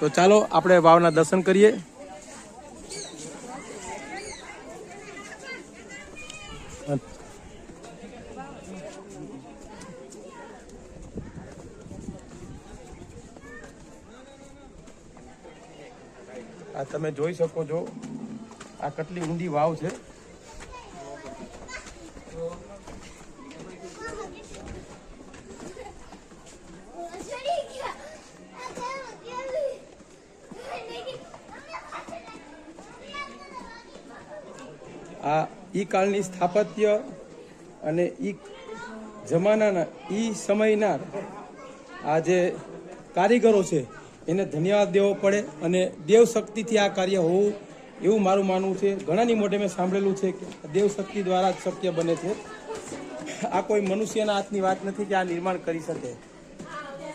તો ચાલો આપણે વાવના દર્શન કરીએ. આ તમે જોઈ શકો છો આ કેટલી ઊંડી વાવ છે. આ ઈ કાળની સ્થાપત્ય અને ઈ જમાનાના, ઈ સમયના આ જે કારીગરો છે, એને ધન્યવાદ દેવો પડે અને દેવ શક્તિથી આ કાર્ય હોવું એવું મારું માનવું છે. ઘણાની મોઢે મેં સાંભળેલું છે કે દેવ શક્તિ દ્વારા જ શક્ય બને છે. આ કોઈ મનુષ્યના હાથની વાત નથી કે આ નિર્માણ કરી શકે.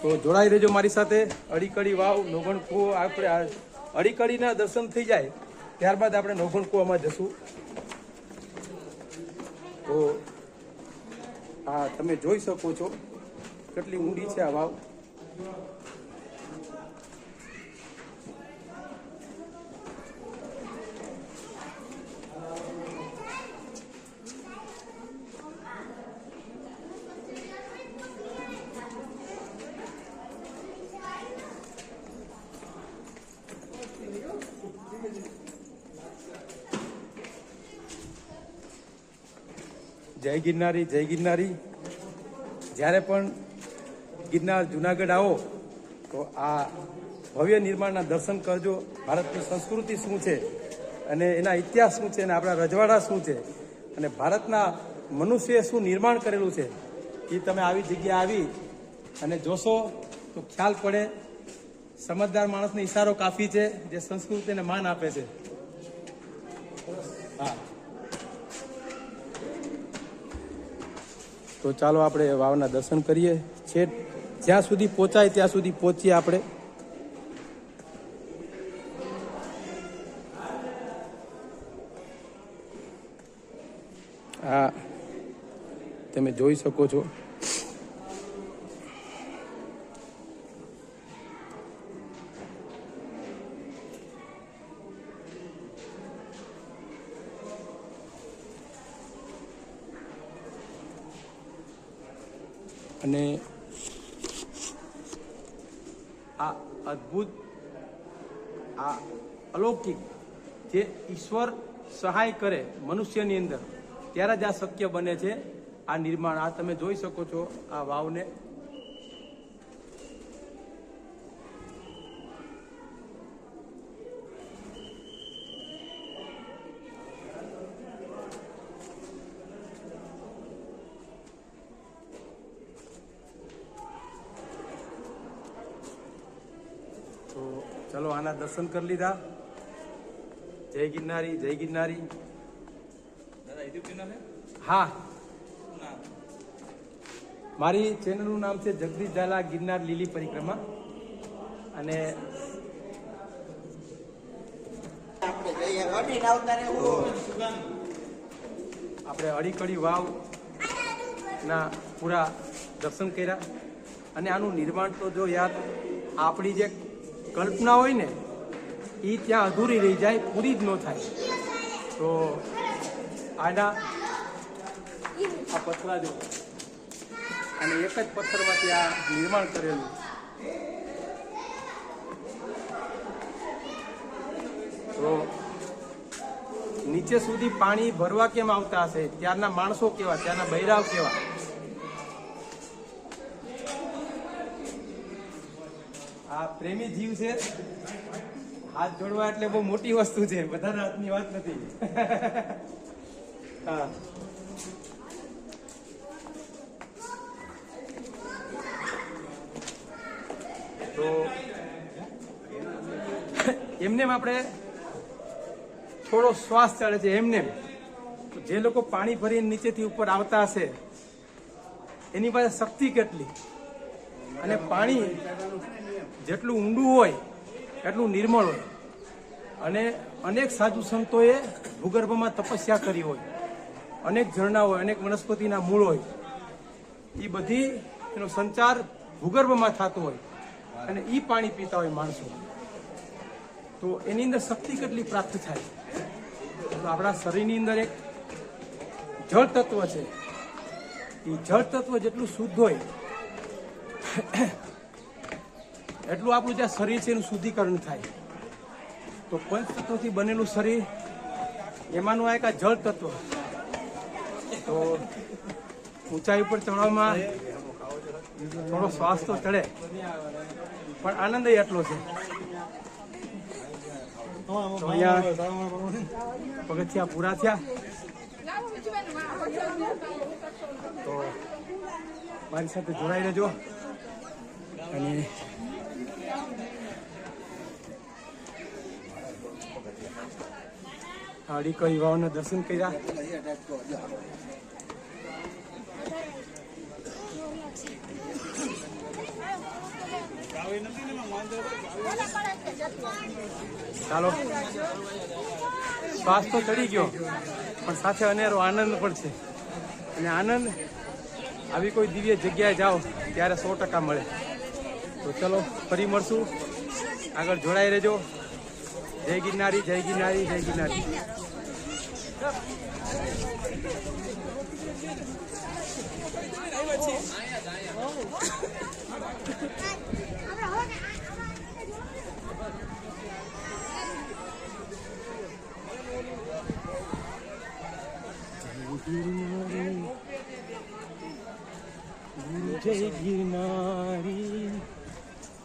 તો જોડાઈ રહેજો મારી સાથે. અડીકડી વાવ નોગણ કૂવો આપણે અડીકડીના દર્શન થઈ જાય, ત્યારબાદ આપણે નોગણ કૂવામાં જશું. તો આ તમે જોઈ શકો છો કેટલી ઊંડી છે આ વાવ. જય ગિરનારી જય ગિરનારી. જ્યારે પણ ગિરનાર જુનાગઢ આવો, તો આ ભવ્ય નિર્માણના દર્શન કરજો. ભારતની સંસ્કૃતિ શું છે અને એના ઇતિહાસ શું છે અને આપણા રજવાડા શું છે અને ભારતના મનુષ્યએ શું નિર્માણ કરેલું છે, એ તમે આવી જગ્યા આવી અને જોશો તો ખ્યાલ પડે. સમજદાર માણસને ઇશારો કાફી છે, જે સંસ્કૃતિને માન આપે છે. હા. તો ચાલો આપણે વાવના દર્શન કરીએ. છે જ્યાં સુધી પહોંચાય ત્યાં સુધી પહોંચીએ આપણે. આ તમે જોઈ શકો છો. અને આ અદ્ભુત, આ અલૌકિક જે ઈશ્વર સહાય કરે મનુષ્યની અંદર, ત્યારે જ આ શક્ય બને છે આ નિર્માણ. આ તમે જોઈ શકો છો આ વાવને તો ચલો આના દર્શન કરી લીધા. જય ગિરનારી જય ગિરનારી. હા. મારી ચેનલનું નામ છે જગદીશ ઝાલા ગિરનાર લીલી પરિક્રમા. અને આપણે અડીકડી વાવ ના પૂરા દર્શન કર્યા. અને આનું નિર્માણ તો જો યાદ આપણી જે કલ્પના હોય ને એ ત્યાં અધૂરી રહી જાય, પૂરી જ ન થાય. તો આના આ પથરા જો. અને એક જ પથ્થરમાંથી આ નિર્માણ કરેલું. તો નીચે સુધી પાણી ભરવા કેમ આવતા હશે? ત્યારના માણસો કેવા? ત્યારના બૈરાવ કેવા આ પ્રેમી જીવ છે. હાથ જોડવા એટલે બહુ મોટી વસ્તુ છે. બધાના હાથની વાત નથી. હા. તો એમને આપણે થોડો શ્વાસ ચડે છે. એમને જે લોકો પાણી ભરીને નીચેથી ઉપર આવતા હશે, એની પાસે શક્તિ કેટલી? અને પાણી જેટલું ઊંડું હોય, એટલું નિર્મળ હોય. અને અનેક સાધુ સંતોએ ભૂગર્ભમાં તપસ્યા કરી હોય. અનેક ઝરણા હોય, અનેક વનસ્પતિના મૂળ હોય. એ બધી એનો સંચાર ભૂગર્ભમાં થતો હોય અને એ પાણી પીતા હોય માણસો. તો એની અંદર શક્તિ કેટલી પ્રાપ્ત થાય? તો આપણા શરીરની અંદર એક જળ તત્વ છે. એ જળ તત્વ જેટલું શુદ્ધ હોય એટલું આપણું જે શરીર છે એનું શુદ્ધિકરણ થાય. તો પંચ તત્વથી બનેલું શરીર, એમાંનું આ એક આ જળ તત્વ. તો ઊંચાઈ ઉપર ચડવામાં થોડો શ્વાસ તો ચડે, પણ આનંદ એટલો છે. પગથિયા પૂરા થયા. તો મારી સાથે જોડાઈ રહેજો. અને આડી કઈ વાવના દર્શન કર્યા? ચાલો. શ્વાસ તો ચડી ગયો, પણ સાથે અનેરો આનંદ પણ છે. અને આનંદ, આવી કોઈ દિવ્ય જગ્યાએ જાઓ, ત્યારે સો ટકા મળે. તો ચલો, ફરી મળશું. આગળ જોડાઈ રહેજો. જય ગિરનારી જય ગિરનારી જય ગિરનારી. જય ગિરનારી.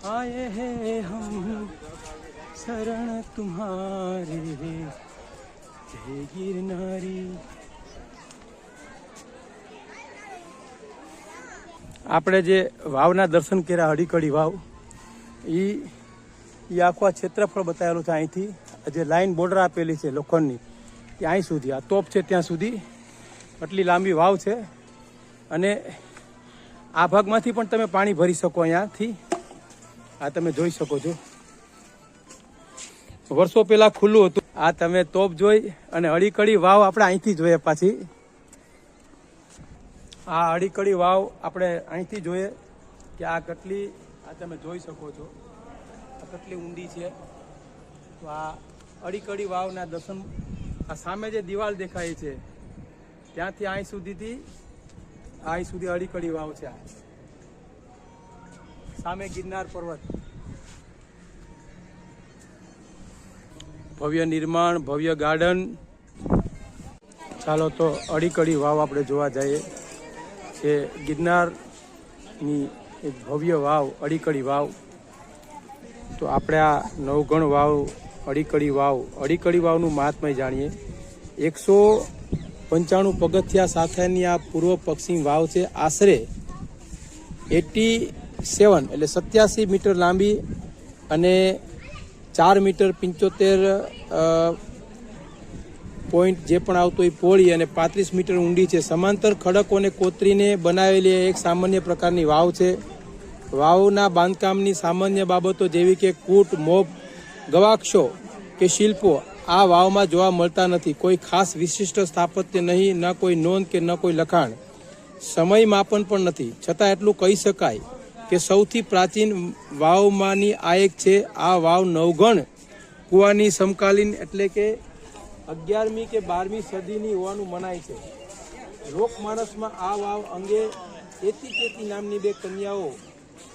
આયે હે હમ शरण तुम्हारे जय गिरनारी આપણે જે વાવના દર્શન કર્યા અડીકડી વાવ એ એ આખું આ ક્ષેત્રફળ બતાવેલું છે અહીંથી આ જે લાઈન બોર્ડર આપેલી છે લોખંડની એ અહીં સુધી આ તોપ છે ત્યાં સુધી આટલી લાંબી વાવ છે અને આ ભાગમાંથી પણ તમે પાણી ભરી શકો અહીંયાથી આ તમે જોઈ શકો છો વર્ષો પહેલા ખુલ્લું હતું. આ તમે તોપ જોઈ અને અડીકડી વાવ આપણે અહીંથી જોઈએ પાછી. આ અડીકડી વાવ આપણે અહીંથી જોઈએ કે આ કેટલી, આ તમે જોઈ શકો છો. આ કેટલી ઊંડી છે. તો આ અડીકડી વાવના દર્શન આ સામે જે દિવાલ દેખાય છે, ત્યાંથી અહીં સુધીથી અહીં સુધી અડીકડી વાવ છે આ. સામે ગિરનાર પર્વત. ભવ્ય નિર્માણ, ભવ્ય ગાર્ડન. ચાલો તો અડીકડી વાવ આપણે જોવા જઈએ જે ગિરનારની એક ભવ્ય વાવ, અડીકડી વાવ. તો આપણે આ નવગણ વાવ, અડીકડી વાવ, અડીકડી વાવનું મહાત્મય જાણીએ. એકસો પંચાણું પગથિયા સાથેની આ પૂર્વ પશ્ચિમ વાવ છે. આશરે એટી સેવન એટલે સત્યાસી મીટર લાંબી અને ચાર મીટર પંચોતેર પોઈન્ટ જે પણ આવતો એ પોળી અને પાંત્રીસ મીટર ઊંડી છે. સમાંતર ખડકોને કોતરીને બનાવેલી એક સામાન્ય પ્રકારની વાવ છે. વાવના બાંધકામની સામાન્ય બાબતો જેવી કે કૂટ મોબ ગવાક્ષો કે શિલ્પો આ વાવમાં જોવા મળતા નથી. કોઈ ખાસ વિશિષ્ટ સ્થાપત્ય નહીં, ન કોઈ નોંધ કે ન કોઈ લખાણ. સમય માપન પણ નથી. છતાં એટલું કહી શકાય કે સૌથી પ્રાચીન વાવમાંની આ એક છે, આ વાવ નવગણ. કુવાની સમકાલીન એટલે કે અગિયારમી કે બારમી સદીની હોવાનું મનાય છે. લોકમાનસમાં આ વાવ અંગે એતી કેતી નામની બે કન્યાઓ,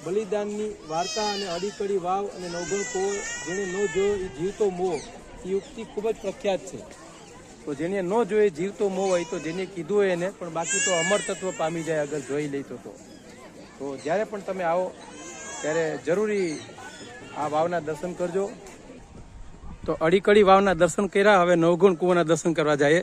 બલિદાનની વાર્તા અને અડીકડી વાવ અને નવગણ કુવો જેણે ન જોયો એ જીવતો મોહ, એ યુક્તિ ખૂબ જ પ્રખ્યાત છે. તો જેને ન જોઈએ જીવતો મોહ હોય તો જેને કીધું હોય એને, પણ બાકી તો અમર તત્વ પામી જાય, અગર જોઈ લેતો તો. તો જ્યારે પણ તમે આવો, ત્યારે જરૂરી આ વાવના દર્શન કરજો. તો અડીકડી વાવના દર્શન કર્યા, હવે નવગુણ કુવાના દર્શન કરવા જઈએ.